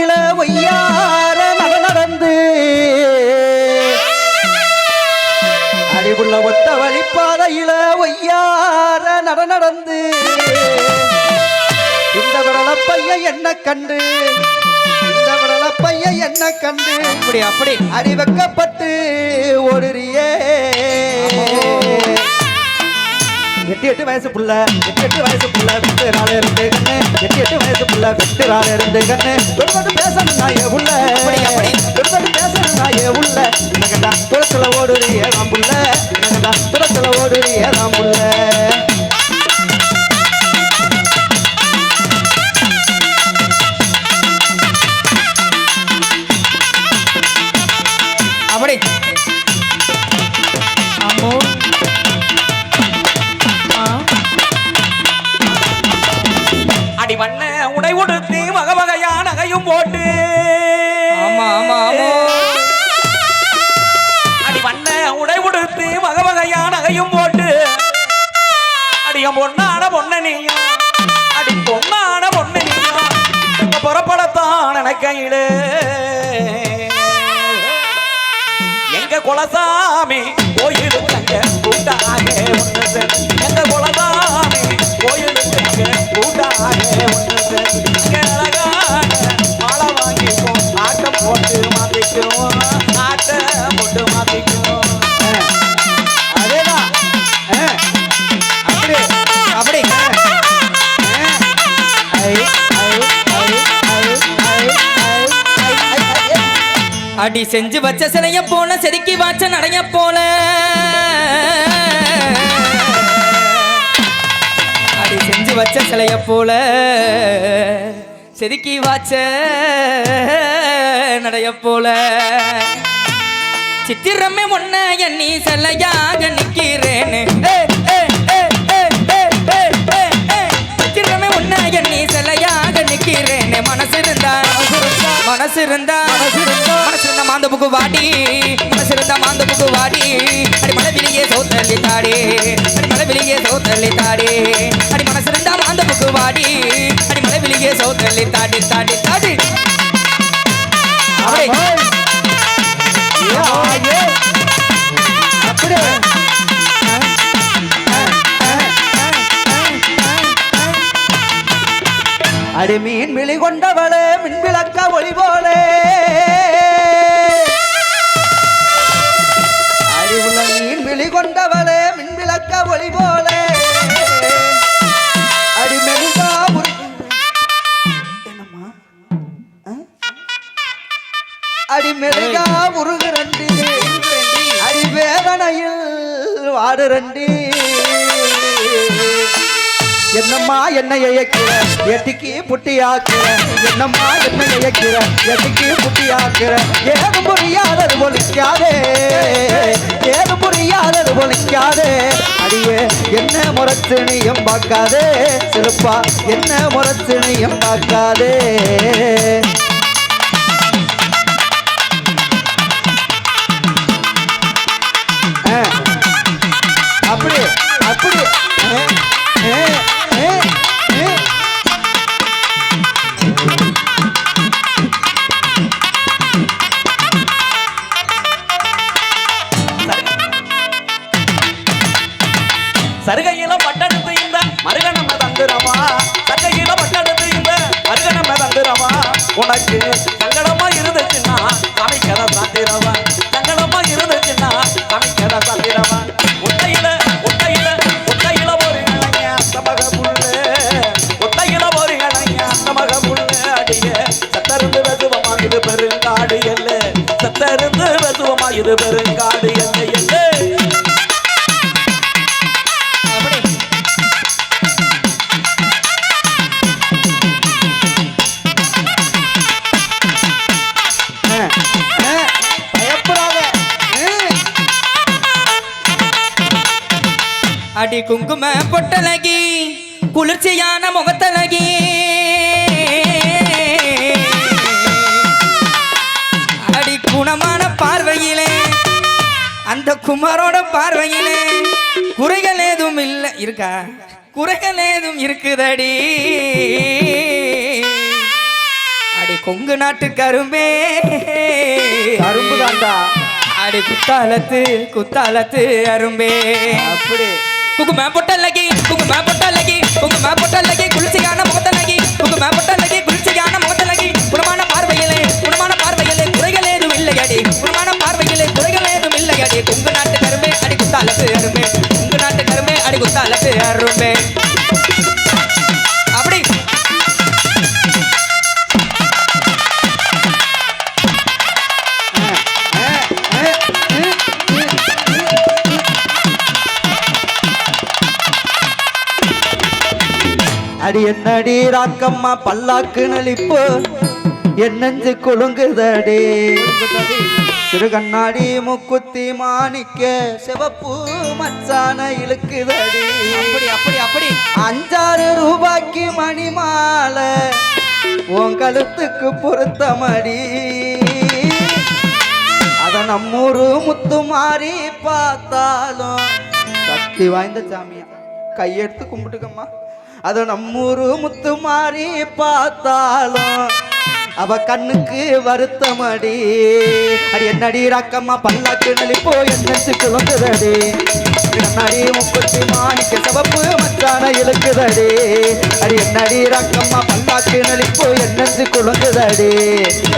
இள ஒய்யார நடந்து. அறிவுள்ள ஒத்த வழிப்பாத இள ஒய்யார நடந்து. இந்த விரலப்பைய என்ன கண்டு இந்த விரலப்பைய என்ன கண்டு. இப்படி அப்படி அறிவக்கப்பட்டு ஒரு எட்டு எட்டு வயசு புள்ள எட்டு எட்டு வயசு புள்ள விட்டு நாள் இருந்து கண்ணு. எட்டு எட்டு வயசு புள்ள விட்டு நாள் இருந்து கண்ணு தொட்டு பேசணும் நான் ஏ உள்ள. தொட்டு பேசணும் நான் ஏ உள்ள. என்னங்கடா துளத்துல ஓடுறியே நான் புள்ள. என்னங்கடா துளத்துல ஓடுறியே நான் புள்ள. குலதாமே கோயில் தங்க கூட்டாக ஒன்று எங்க குலதாமே கோயில் தங்க கூட்டாக ஒன்று அழகாக மாலை வாங்கிக்கும் ஆட்டம் போட்டு மாத்திக்கிறோம் போட்டு மாத்திக்கிறோம் அடி செஞ்சு வச்ச சிலைய போல செதுக்கி வாச்ச நடைய போல. அடி செஞ்சு வச்ச சிலைய போல செதுக்கி வாச்ச நடைய போல. சித்திரமே ஒன்ன எண்ணி சிலையாக நிக்கிறேன்னு சித்திரமே ஒன்ன எண்ணி சிலையாக நிக்கிறேன்னு மனசு இருந்தா மனசு இருந்தா மனசு இருந்தா மனசிருந்த மாந்தப்புக்கு வாடி. மனசிருந்த மாந்தப்புக்கு வாடி. அடி மனதிலேயே சோத்தள்ளி தாடி. அடி மனவிலேயே சோத்தள்ளி தாடி. அடி மனசிருந்த மாந்தப்புக்கு வாடி. அடி மனவிலேயே சோத்தள்ளி தாடி தாடி தாடி. அடி மீன் விழி கொண்டவளே மின்விளக்க ஒளி போலே. என்ன இயக்கிற? எட்டிக்கு புட்டியாக்குற. என்னம்மா என்ன இயக்கிற? எட்டிக்கு புட்டியாக்குற. ஏது புரியாதது ஒழிக்காதே. ஏது புரியாதது ஒழிக்காதே. அடியே என்ன முரத்துணியும் பார்க்காதே. சிலுப்பா என்ன முரத்துணியும் பார்க்காதே. பெருங்காடிய சத்தருந்து ரசுவமாயுது பெருங்காடு எல்ல. சத்தருந்து ரசுவமாயுது பெருங்காடு எல்ல எல்ல. அடி குங்கும பொட்டலகி குளிர்ச்சியான முகத்தலகி அந்த குமாரோட பார்வையிலே குறைகள் ஏதும் இல்லை. இருக்கா? குறைகள் ஏதும் இருக்குதடி. அடி கொங்கு நாட்டு கரும்பே. கரும்பு தாண்டா. அடி குத்தாலத்து குத்தாலத்து அரும்பே. அப்படி. குங்கும பொட்டல்லகி குங்கும பொட்டல்லகி குங்கும பொட்டல்லகி குளிர்ச்சியான முகத்தலகி குங்கும பொட்டல்லகி கரும்பே அடி குத்தாலத்து அப்படி. அடி என்னடி ராக்கம்மா பல்லாக்கு நலிப்பு? என் நெஞ்சு குலுங்குதடி. சிறு கண்ணாடி முக்குத்தி மாணிக்க சிவப்பு மச்சான இழுக்குதடி. அப்படி அப்படி அப்படி. அஞ்சாறு ரூபாய்க்கு மணி மாலை உன் கழுத்துக்கு பொருத்தமடி. அத நம்மூரு முத்து மாறி பார்த்தாலும் சக்தி வாய்ந்த சாமியா. கையெடுத்து கும்பிட்டுக்கம்மா. அத நம்மூரு முத்து மாறி பார்த்தாலும் அவ கண்ணுக்கு வருத்தமடி. அடி என்னடி ராக்கம்மா பல்லாக்கு நலிப்போ என்னச்சு குழங்குதடி கண்ணாடி முப்பத்தி மாணிக்க சவப்பு மச்சான இழுக்குதடி. அடி என்னடி ராக்கம்மா பல்லாக்கு நலிப்போ என்னச்சு குழந்ததடி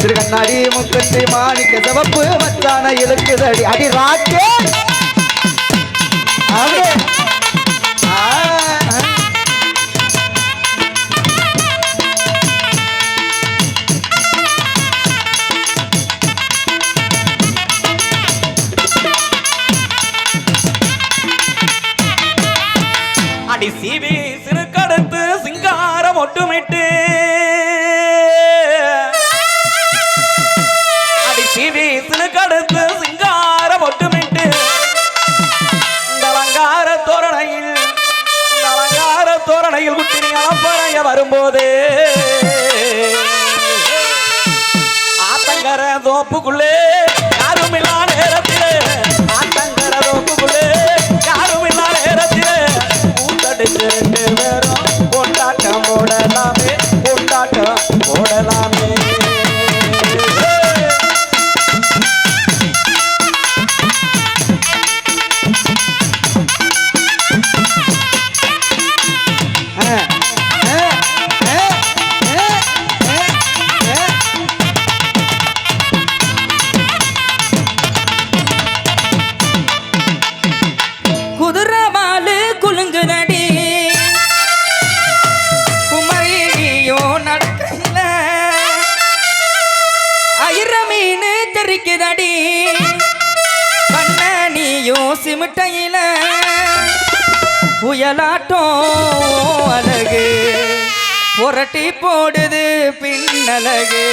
திரு கண்ணாடி முப்பத்தி மாணிக்க சவப்பு மச்சான இழுக்குதடி. அடி ராக்கே! அவரே வரும்போது ஆத்தங்கர தோப்புக்குள்ளே நீயும் சிமிட்டையில புயலாட்டம் அழகு. புரட்டி போடுது பின்னழகு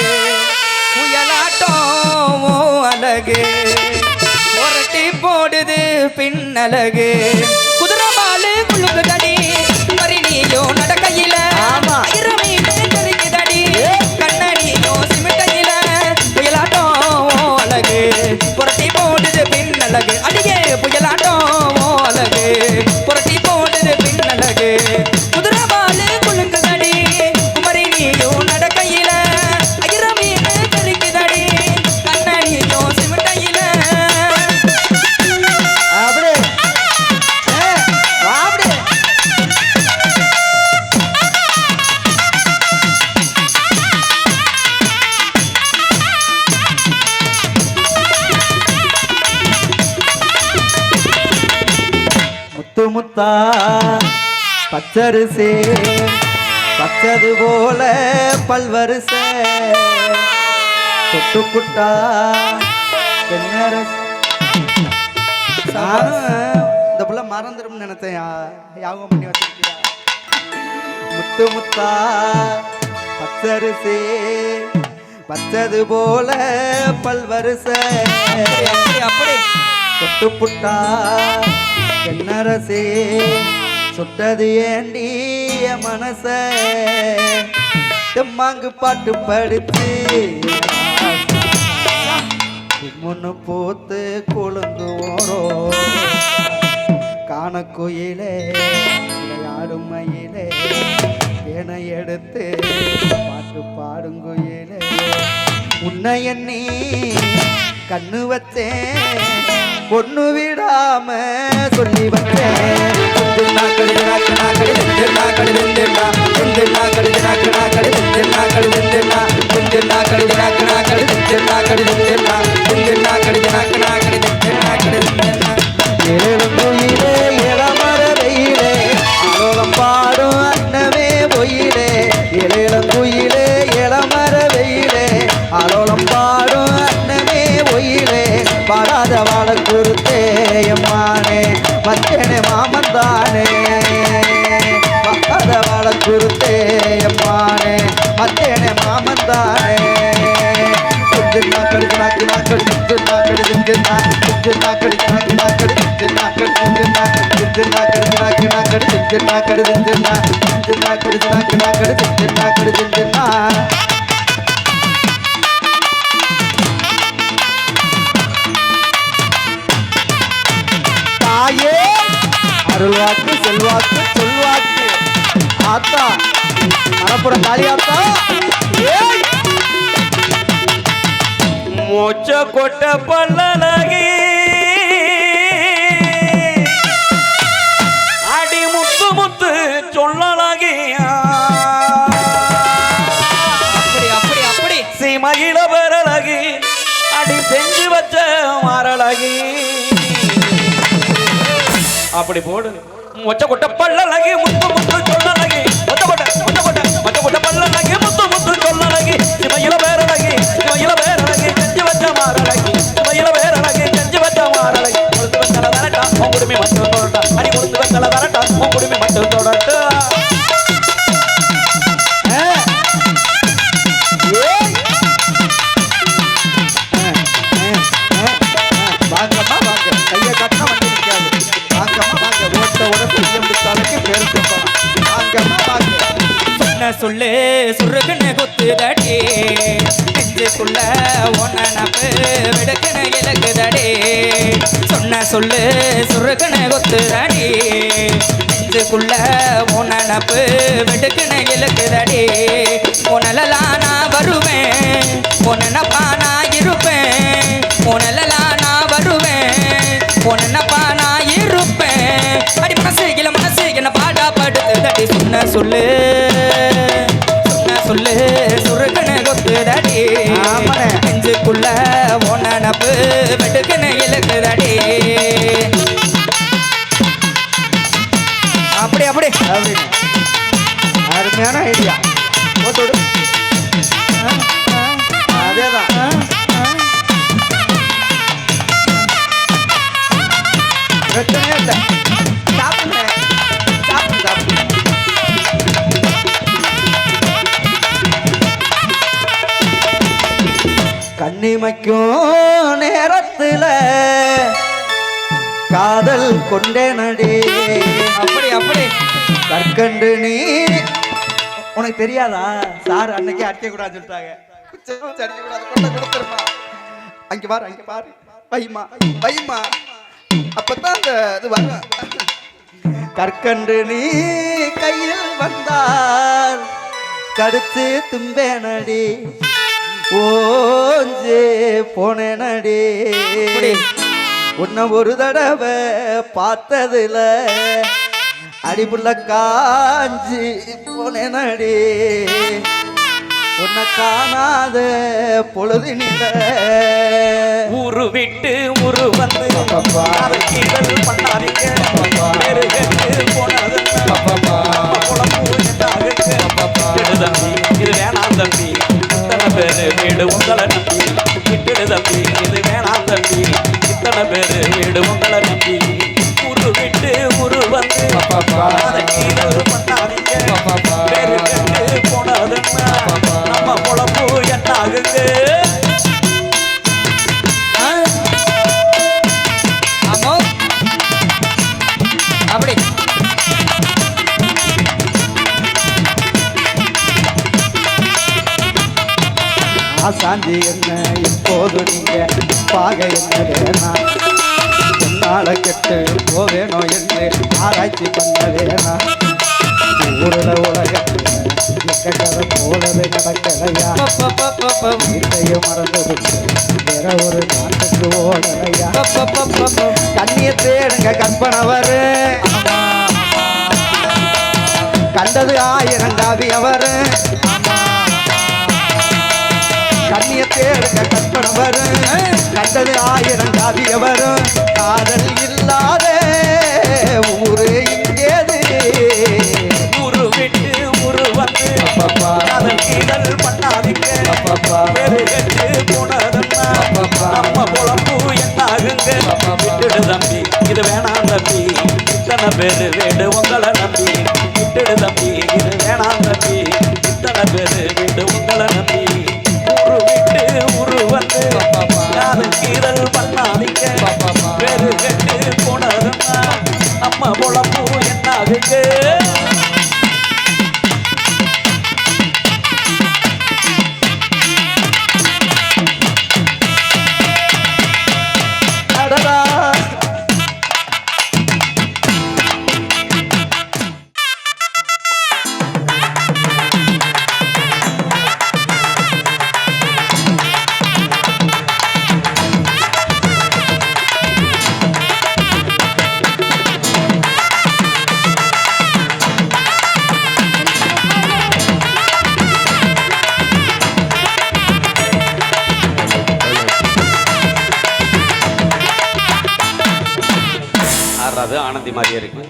புயலாட்டம் அழகு. புரட்டி போடுது பின்னழகு குதிரை மாலு குழுங்குதடி மறி நீயும் நடக்கையில. ஆமா. புரட்டி போடுது பின்னழகு அடியே பல்வரிசே. பச்சது போல பல்வரிசே. தொட்டுக்குட்டா புட்டா இந்த புள்ள மறந்துடும் நினைத்தேன். யா- பண்ணி வச்சிருக்கியா? முத்து முத்தா பச்சரிசே. பச்சது போல பல்வரிசை. அப்படி அப்படி. தொட்டு புட்டா தென்னரசே. சுட்டது ஏண்டி மனச? மாங்கு பாட்டு படுத்து முன்னு போத்து கொழுந்து ஓரோ. காண கோயிலே விளையாடும் மயிலே எடுத்து பாட்டு பாடுங்குயிலே உன்னை எண்ணி கண்ணு வச்சேன். பொண்ணு விடாம சொல்லி வந்தேன் ஏழு வாழ குருத்தே எம்மானே மச்சனே மாமந்தானே பாடாத வாழ குருத்தே எம்மானே மச்சனே மாமந்தானே தின்னா கடி நாக்கு நாக்கடி தின்னா கடி தின்னா தின்னா கடி நாக்கு நாக்கடி தின்னா கடி தின்னா தின்னா கடி நாக்கு நாக்கடி தின்னா கடி தின்னா தின்னா நாக்கடி அருள்வாக்கு செல்வாக்கு சொல்வாக்கு. ஆத்தா மனப்புறம் காளியாத்தா மோச்ச கொட்ட பல்லழகி அடி முத்து முத்து சொல்லழகி அப்படி அப்படி அப்படி. சீமகில பெறழகி அடி செஞ்சு வச்ச மாரழகி அப்படி போடு. மொச்ச கொட்ட பல்லழகி முத்து முத்து சொல்லழகி. மொச்ச கொட்ட மொச்ச கொட்ட மொச்ச கொட்ட பல்லழகி முத்து முத்து சொல்லழகி. சிமையில பேரழகி சிமையில பேரழகி செஞ்சு வச்ச மாரழகி. சிமையில பேரழகி செஞ்சு வச்ச மாரழகி. கொடுத்து வச்சல வரட்டா உன் குடுமி மட்டும் தொடட்டா அடி கொடுத்து வச்சல வரட்டா உன் குடுமி சொன்ன சொல்லு சுருக்குன்னு குத்துதடி. நெஞ்சுக்குள்ள ஒன்ன நப்பு விடுக்குன்னு இலக்குதடி. சொன்ன சொல்லு சுருக்குன்னு குத்துதடி. நெஞ்சுக்குள்ள ஒன்ன நப்பு விடுக்குன்னு இலக்குதடி. உனலலாம் நான் வருவேன் உனப்பா நான் இருப்பேன். உனலலாம் நான் வருவேன் உனப்பா நான் இருப்பேன். அடி மனசு இல மனசு என்ன பாடா படுத்து தடி சொன்ன சொல்லு சொல்லு சுருக்கன கொத்துதடி. நெஞ்சுக்குள்ள ஒன்ன நப்பு வெட்டுக்குன்னு இழுக்குதடி. அப்படி அப்படி. அப்படின்னு அருமையான ஐடியா. போட்டு அதேதான். பிரச்சனையே இல்லை. கண்ணிமைக்கும் நேரத்துல காதல் கொண்டே நடி அப்படி அப்படி. கற்கண்டு நீ. உனக்கு தெரியாதா? சார் அன்னைக்கே அடிக்க கூடாது. சொல்லிட்டாங்க குச்சம் அங்க பாரு அங்க பாரு. வைமா வைமா. அப்பதான் அந்த இது வரும். கற்கண்டு நீ கையில் வந்தார் கடுத்து தும்பேனடி. ஓஞ்சே போனேனடி. உன்னை ஒரு தடவை பார்த்ததுல அடிப்புள்ள காஞ்சி போனேனடி உன்னை காணாத பொழுதினில ஊரு விட்டு ஊரு வந்து பண்ணாதீங்க. போனது தம்பி இது வேணாம் தம்பி. இத்தனை பேரு வீடு உங்களை நம்பி. கிட்டுடு தம்பி இது வேணாம் தம்பி. இத்தனை பேரு வீடு உங்களை நம்பி. கண்ணிய தேடுங்க கற்பனவர் கண்டது ஆயிரம் காவியம் அவர். கண்ணிய தேடுங்க கற்பனவர் கண்டது ஆயிரம் காவியம் வரும் காதல் விட்டுடு தம்பி. இது வேணாம் தம்பி. இத்தனை பேரு வீடு உங்களை நம்பி. விட்டுடு தம்பி. இது வேணாம் தம்பி. இத்தனை பேரு வீடு உங்களை நம்பி. ஊரு விட்டு ஊரு வந்து காதல் கீதல் பண்ணாதீங்க. ஆறாவது ஆனந்தி மாதிரியே இருக்கு.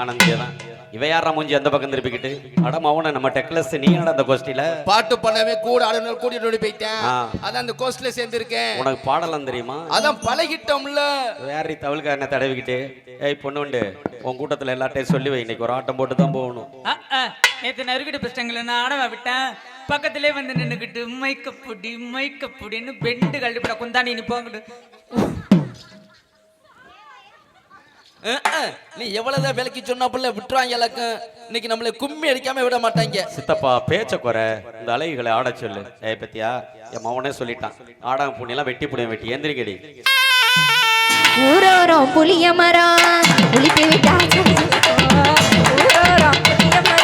ஆனந்தியே தான். இவ யாரா மூஞ்சி அந்த பக்கம் திருப்பிக்கிட்டு? அட மவன நம்ம டெக்லஸ் நீ என்னடா அந்த கோஷ்டியில? பாட்டு பண்ணவே கூட ஆடணும் கூட்டிட்டு ஓடி போயிட்டேன். அதான் அந்த கோஸ்ட்ல சேர்ந்திருக்கேன். உனக்கு பாடலாம் தெரியுமா? அதான் பழகிட்டோம்ல. வேற தவளுக்கு என்ன தடவிக்கிட்டு ஏய் பொண்ணுண்டு உன் கூட்டத்துல எல்லாட்டையும் சொல்லி வை. இன்னைக்கு ஒரு ஆட்டம் போட்டு தான் போகணும். நேத்து நறுக்கிட்டு பிரச்சனைகளை நான் ஆடவா விட்டேன். பக்கத்திலே வந்து நின்னுக்கிட்டு மைக்கப்புடி மைக்கப்புடின்னு பெண்டு கழுப்பிட குந்தாணி நீ போங்கிட்டு. அஹ், அஹ். நீ எவ்வளவுதான் விலைக்கு சொன்னாப்புல விட்டுருவாங்க எல்லாக்கும் இன்னைக்கு நம்மளை கும்மி அடிக்காம விட மாட்டாங்க. சித்தப்பா பேச்ச குறை. இந்த அலைகளை ஆட சொல்லு. ஏய் பத்தியா என் மவனே சொல்லிட்டான். ஆடாங்க புண்ணியெல்லாம் வெட்டி புடியும் வெட்டி. எந்திரிக்கடி ஊரோரம் புளிய மரம். உளிப்பி விட்டா ஊரோரம் புளிய மரம்.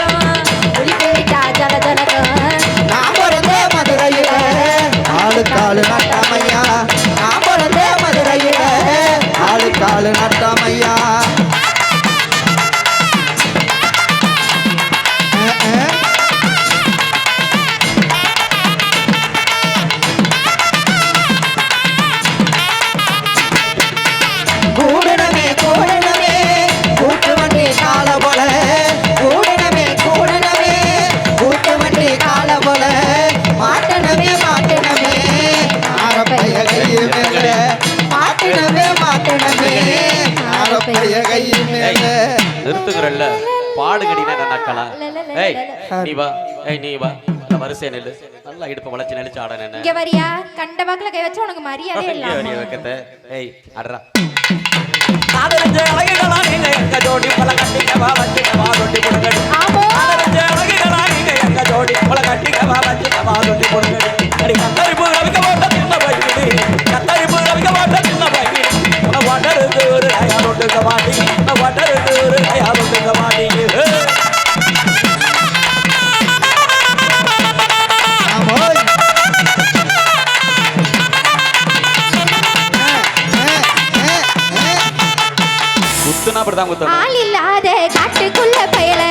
நிறுத்துகிறல்ல. பாடுகடினா என்ன நக்கலா ஏய் நீ வா ஏய் நீ வா. இந்த வரிசை நெல்லு. நல்லா இடுப்பு வளைச்சு நெளிச்சு ஆட நின்னு இங்க வரியா? கண்ட வாக்குல கை வச்சா உனக்கு மரியாதை இல்லாம. வரிய வைக்கத்த? ஏய் அட்ரா காதலிஞ்ச அழகுகளா நீங்க எங்க ஜோடி பல கட்டிக்கவா வச்சுக்கவா ரொட்டி கொடுங்கடி ஆமோ. காதலிஞ்ச அழகுகளா நீங்க எங்க ஜோடி பல கட்டிக்கவா வச்சுக்கவா ரொட்டி கொடுங்கடி அடி கத்தரிப்பு ரவிக்க மாட்ட சின்ன பையனி கத்தரிப்பு ரவிக்க மாட்ட சின்ன பையனி உன வட்டருக்கு ஒரு அயா ரொட்டுக்க மாட்டி. உன வட்டருக்கு தான் அப்படிதான் குத்தணும் ஆள் இல்லாத காட்டுக்குள்ள பயல.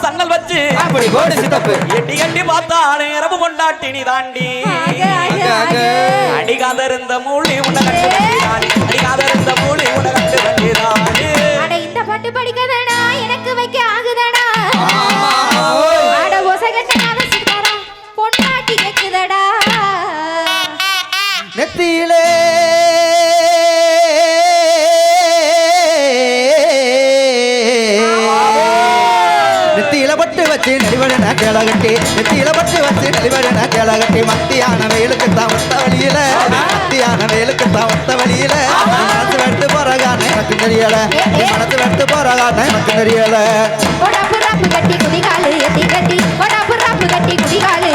சன்னல் வச்சு. எட்டி எட்டி பார்த்தா நேரமும் கொண்டாட்டி நீ தாண்டி அடிக்காத இருந்த மூலி உன்னை கேளகட்டி. நெத்தியில பற்றி வச்சு நலிவடன கேளகட்டி. மத்தியான வெயிலுக்கு தான் ஒத்த வழியில. மத்தியான வெயிலுக்கு தான் ஒத்த வழியில. மனசு வெட்டு போற காரணம் எனக்கு தெரியல. மனசு வெட்டு போற எனக்கு தெரியல. கட்டி குதிகாலு கட்டி. கட்டி குதிகாலு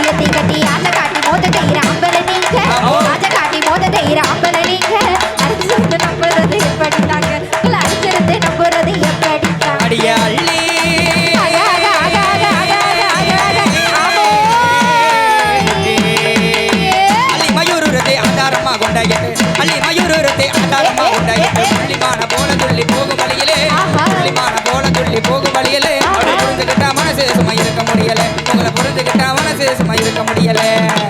முடியலை.